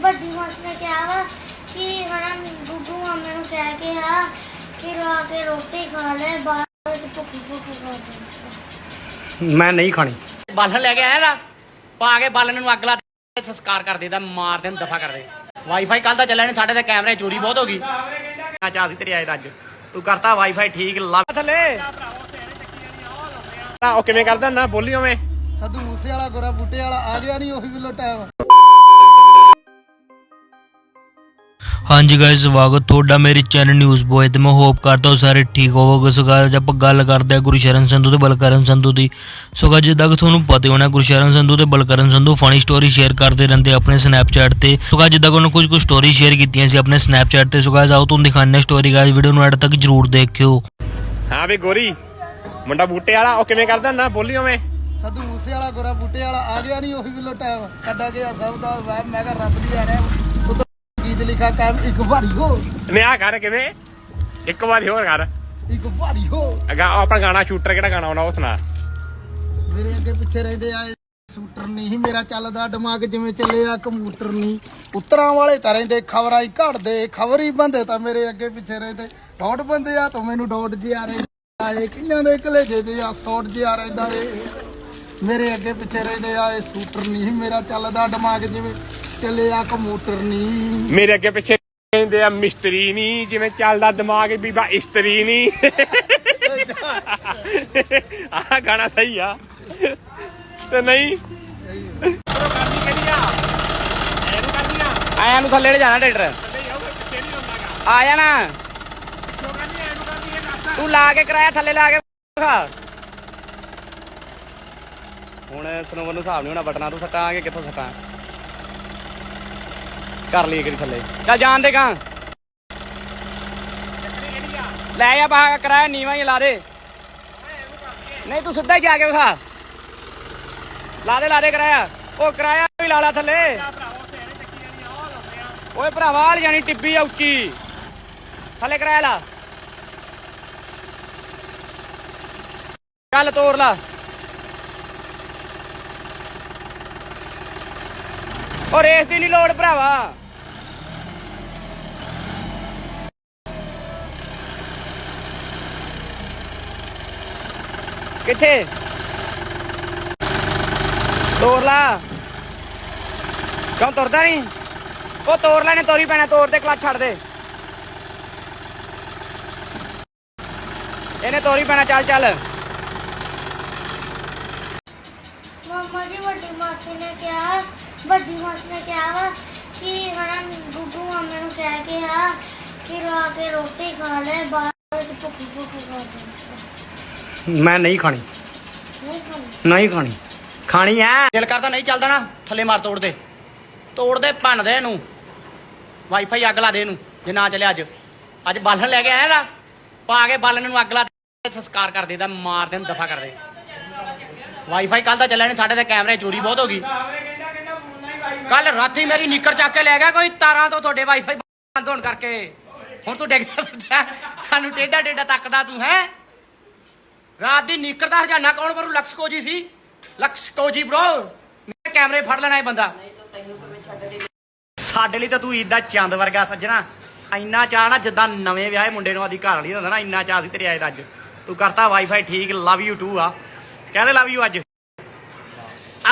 ਵੱਡੀ ਮਾਸੀ ਨੇ ਕਿਹਾ ਵਾ ਕਿ ਹਣਾ ਗੁੱਗੂ ਮਾਮੇ ਨੂੰ ਕਹਿ ਕੇ ਆ ਕਿ ਰਾ ਕੇ ਰੋਟੀ ਖਾ ਲੈ ਬਾਅਦ ਵਿੱਚ ਭੁੱਖੀ ਭੁੱਖੀ ਖਾ ਦੇ ਮੈਂ ਨਹੀਂ ਖਾਣੀ। ਬਾਲਣ ਲੈ ਕੇ ਆਇਆ ਨਾ ਪਾ ਕੇ ਬਾਲਣ ਨੂੰ ਅੱਗ ਲਾ ਦੇ ਸੰਸਕਾਰ ਕਰ ਦੇਦਾ ਮਾਰ ਦੇ ਨੂੰ ਦਫਾ ਕਰ ਦੇ। ਵਾਈਫਾਈ ਕੱਲ ਤਾਂ ਚੱਲਿਆ ਨਹੀਂ ਸਾਡੇ ਤੇ ਕੈਮਰੇ ਚੋਰੀ ਬਹੁਤ ਹੋ ਗਈ। ਆ ਚਾ ਸੀ ਤੇਰੇ ਆਏ ਦਾ ਅੱਜ। ਤੂੰ ਕਰਤਾ ਵਾਈਫਾਈ ਠੀਕ ਲਾ ਥੱਲੇ। ਆ ਉਹ ਕਿਵੇਂ ਕਰਦਾ ਨਾ ਬੋਲੀ ਓਵੇਂ ਸੱਧੂ ਮੂਸੇ ਵਾਲਾ ਗੋਰਾ ਬੂਟੇ ਵਾਲਾ ਆ ਗਿਆ ਨਹੀਂ ਉਹੀ ਵਿਲੋ ਟਾਈਮ ਹਾਂਜੀ ਗਾਇਸ ਸਵਾਗਤ ਤੁਹਾਡਾ ਮੇਰੇ ਚੈਨਲ ਨਿਊਜ਼ ਬੋਏ ਤੇ। ਮੈਂ ਹੋਪ ਕਰਦਾ ਹਾਂ ਸਾਰੇ ਠੀਕ ਹੋਵੋਗੇ। ਸੋ ਅੱਜ ਆਪਾਂ ਗੱਲ ਕਰਦੇ ਹਾਂ ਗੁਰਸ਼ਰਨ ਸੰਧੂ ਤੇ ਬਲਕਰਨ ਸੰਧੂ ਦੀ। ਸੋ guys, ਜਿੱਦਾਂ ਕਿ ਤੁਹਾਨੂੰ ਪਤਾ ਹੋਣਾ ਗੁਰਸ਼ਰਨ ਸੰਧੂ ਤੇ Balkaran Sandhu funny story share ਕਰਦੇ ਰਹਿੰਦੇ ਆਪਣੇ ਸਨੈਪਚੈਟ ਤੇ। ਸੋ guys, ਜਿੱਦਾਂ ਕਿ ਉਹਨਾਂ ਕੁਝ ਕੁ ਸਟੋਰੀ ਸ਼ੇਅਰ ਕੀਤੀਆਂ ਸੀ ਆਪਣੇ ਸਨੈਪਚੈਟ ਤੇ। ਸੋ guys, ਆਓ ਤੁਹਾਨੂੰ ਦਿਖਾਉਂਦੇ ਸਟੋਰੀ ਗਾਇਸ ਵੀਡੀਓ ਨੂੰ ਐਡ ਤੱਕ ਜਰੂਰ ਦੇਖਿਓ। ਹਾਂ ਵੀ ਗੋਰੀ ਮੁੰਡਾ ਬੂਟੇ ਵਾਲਾ ਉਹ ਕਿਵੇਂ ਕਰਦਾ ਨਾ ਬੋਲੀ ਓਵੇਂ ਸੱਧੂ ਮੂਸੇ ਵਾਲਾ ਗੋਰਾ ਬੂਟੇ ਵਾਲਾ ਆ ਗਿਆ ਨਹੀਂ ਉਹੀ ਵਿਲੋ ਟਾਈਮ ਕੱਢਾ ਗਿਆ ਸਭ ਦਾ ਮੈਂ ਕਿਹਾ ਰੱਬ ਦੀ ਆ ਰਿਹਾ। ਗੀਤ ਲਿਖਾ ਕਾਇਮ ਇੱਕ ਵਾਰੀ ਹੋ। ਨੇ ਆ ਕਰ ਕਿਵੇਂ? ਇੱਕ ਵਾਰੀ ਹੋਰ ਕਰ ਇੱਕ ਵਾਰੀ ਹੋ। ਅਗਾ ਆਪਣਾ ਗਾਣਾ ਸ਼ੂਟਰ ਕਿਹੜਾ ਗਾਣਾ ਆਉਣਾ ਉਹ ਸੁਣਾ। ਮੇਰੇ ਅੱਗੇ ਪਿੱਛੇ ਰਹਿੰਦੇ ਆ ਸ਼ੂਟਰ ਨਹੀਂ ਮੇਰਾ ਚੱਲਦਾ ਦਿਮਾਗ ਜਿਵੇਂ ਚੱਲਿਆ ਕੰਪਿਊਟਰ ਨਹੀਂ। ਉਤਰਾਂ ਵਾਲੇ ਤਾਂ ਰਹਿੰਦੇ ਖਬਰਾਂ ਹੀ ਘੜਦੇ ਖਬਰ ਹੀ ਬੰਦੇ ਤਾਂ ਮੇਰੇ ਅੱਗੇ ਪਿੱਛੇ ਰਹਿੰਦੇ। ਡੋਟ ਬੰਦੇ ਆ ਤੂੰ ਮੈਨੂੰ ਡੋਟ ਜਿਆ ਰਹਿੰਦਾ ਏ ਕਿੰਨਾਂ ਦੇ ਕਲੇਜੇ ਦੇ ਆ ਸੌਟ ਜਿਆ ਰਹਿੰਦਾ ਏ। ਮੇਰੇ ਅੱਗੇ ਪਿੱਛੇ ਰਹਿੰਦੇ ਆ ਇਹ ਸ਼ੂਟਰ ਨਹੀਂ ਮੇਰਾ ਚੱਲਦਾ ਦਿਮਾਗ ਜਿਵੇਂ ਚੱਲਿਆ ਕੰਪਿਊਟਰ ਨਹੀਂ। ਮੇਰੇ ਅੱਗੇ ਪਿੱਛੇ ਕਹਿੰਦੇ ਆ, ਮਿਸਤਰੀ ਨਹੀਂ, ਜਿਵੇਂ ਚੱਲਦਾ ਦਿਮਾਗ ਬੀਬਾ, ਇਸਤਰੀ ਨਹੀਂ। ਆਹ ਗਾਣਾ ਸਹੀ ਆ। ਤੇ ਨਹੀਂ। ਆਇਆ ਨੂੰ ਥੱਲੇ ਲੈ ਜਾਣਾ ਟਰੈਕਟਰ। ਆ ਜਾਣਾ। ਤੂੰ ਲਾ ਕੇ ਕਰਾਇਆ, ਥੱਲੇ ਲਾ ਕੇ ਦਿਖਾ ਹੁਣ ਸਨੋਵਰ ਨੂੰ ਹਿਸਾਬ ਨਹੀਂ ਹੋਣਾ, ਬਟਨਾ ਤੂੰ ਸੱਟਾਂਗੇ, ਕਿੱਥੋਂ ਸੱਟਾਂ? ਕਰ ਲਈ ਕਰੀ ਥੱਲੇ। ਚੱਲ ਜਾਣ ਦੇ ਕਾਂ ਲੈ ਆ ਬਾ ਕਰਾਇਆ ਨੀਵਾ ਹੀ ਲਾ ਦੇ। ਨਹੀਂ, ਤੂੰ ਸਿੱਧਾ ਹੀ ਜਾ ਕੇ ਵਿਖਾ। ਲਾ ਦੇ ਲਾ ਦੇ ਕਿਰਾਇਆ। ਉਹ ਕਿਰਾਇਆ ਵੀ ਲਾ ਲਾ ਥੱਲੇ। ਓਏ ਭਰਾਵਾ ਵਾਲ ਜਾਣੀ ਟਿੱਬੀ ਆ ਉੱਚੀ। ਥੱਲੇ ਕਿਰਾਇਆ ਲਾ। ਚੱਲ ਤੋੜ ਲਾ। ਉਹ ਰੇਸ ਦੀ ਨਹੀਂ ਲੋੜ ਭਰਾਵਾ। ਕਿੱਥੇ? ਤੋੜ ਲਾ ਕਿਉਂ ਤੁਰਦਾ ਨਹੀਂ ਉਹ ਤੋੜ ਲੈਣੇ ਤੋਰੀ ਪੈਣਾ ਤੋੜ ਤੇ ਕਲੱਚ ਛੱਡ ਦੇ। ਇਹਨੇ ਤੋਰੀ ਪੈਣਾ, ਚੱਲ ਚੱਲ। ਮਾਮਾ ਜੀ, ਵੱਡੀ ਮਾਸੀ ਨੇ ਕਿਹਾ, ਵੱਡੀ ਮਾਸੀ ਨੇ ਕਿਹਾ ਵਾ ਕਿ ਹਣਾ ਗੁੱਗੂ ਮਾਮੇ ਨੂੰ ਕਹਿ ਕੇ ਆ ਕਿ ਰਾ ਕੇ ਰੋਟੀ ਖਾ ਲੈ ਬਾਅਦ ਵਿੱਚ ਭੁੱਖੀ ਭੁੱਖੀ ਖਾ ਦੇ ਮੈਂ ਨਹੀਂ ਖਾਣੀ। ਨਹੀਂ ਖਾਣੀ। ਖਾਣੀ ਐ। ਦਿਲ ਕਰਦਾ ਨਹੀਂ ਚੱਲਦਾ ਨਾ, ਥੱਲੇ ਮਾਰ ਤੋੜ ਦੇ। ਤੋੜ ਦੇ, ਭੰਨ ਦੇ ਇਹਨੂੰ। ਵਾਈਫਾਈ ਅੱਗ ਲਾ ਦੇ ਇਹਨੂੰ, ਜੇ ਨਾ ਚੱਲਿਆ ਅੱਜ। ਅੱਜ ਬਾਲਣ ਲੈ ਕੇ ਆਇਆ ਨਾ ਪਾ ਕੇ ਬਾਲਣ ਨੂੰ ਅੱਗ ਲਾ ਦੇ, ਸੰਸਕਾਰ ਕਰ ਦੇਦਾ ਮਾਰ ਦੇ ਦਫਾ ਕਰ ਦੇ। ਵਾਈਫਾਈ ਕੱਲ ਦਾ ਚੱਲਿਆ ਨਹੀਂ ਸਾਡੇ ਤੇ ਕੈਮਰੇ ਚੋਰੀ ਬਹੁਤ ਹੋ ਗਈ। ਕੱਲ ਰਾਤੀ ਮੇਰੀ ਨਿੱਕਰ ਚੱਕ ਕੇ ਲੈ ਗਿਆ ਕੋਈ ਤਾਰਾਂ ਤੋਂ ਤੁਹਾਡੇ ਵਾਈਫਾਈ ਬੰਦ ਹੋਣ ਕਰਕੇ। ਹੁਣ ਤੂੰ ਡਿੱਗਦਾ ਫਿਰਦਾ ਸਾਨੂੰ ਟੇਡਾ ਟੇਡਾ ਤੱਕਦਾ ਤੂੰ, ਹੈ? ਰਾਤ ਦੀ ਨੀਕਰ ਦਾ ਹਜਾਨਾ ਕੌਣ ਭਰੂ ਲਕਸਕੋਜੀ ਸੀ। ਲਕਸ ਲਕਸਕੋਜੀ ਬ్రో ਮੇਰੇ ਕੈਮਰੇ ਫੜ ਲੈਣਾ ਇਹ ਬੰਦਾ। ਸਾਡੇ ਲਈ ਤਾਂ ਤੂੰ ਈਦ ਚੰਦ ਵਰਗਾ ਸੱਜਣਾ। ਇੰਨਾ ਚਾਹ ਨਾ ਜਿੱਦਾਂ ਨਵੇਂ ਵਿਆਹੇ ਮੁੰਡੇ ਨੂੰ ਆਦੀ ਘਰ ਵਾਲੀ ਦਾ ਹੁੰਦਾ ਨਾ, ਇੰਨਾ ਚਾਹ ਸੀ ਤੇਰੇ ਆਏ ਦਾ ਅੱਜ। ਤੂੰ ਕਰਤਾ ਵਾਈਫਾਈ ਠੀਕ ਲਵ ਯੂ ਟੂ ਆ। ਕਹਦੇ ਲਵ ਯੂ ਅੱਜ।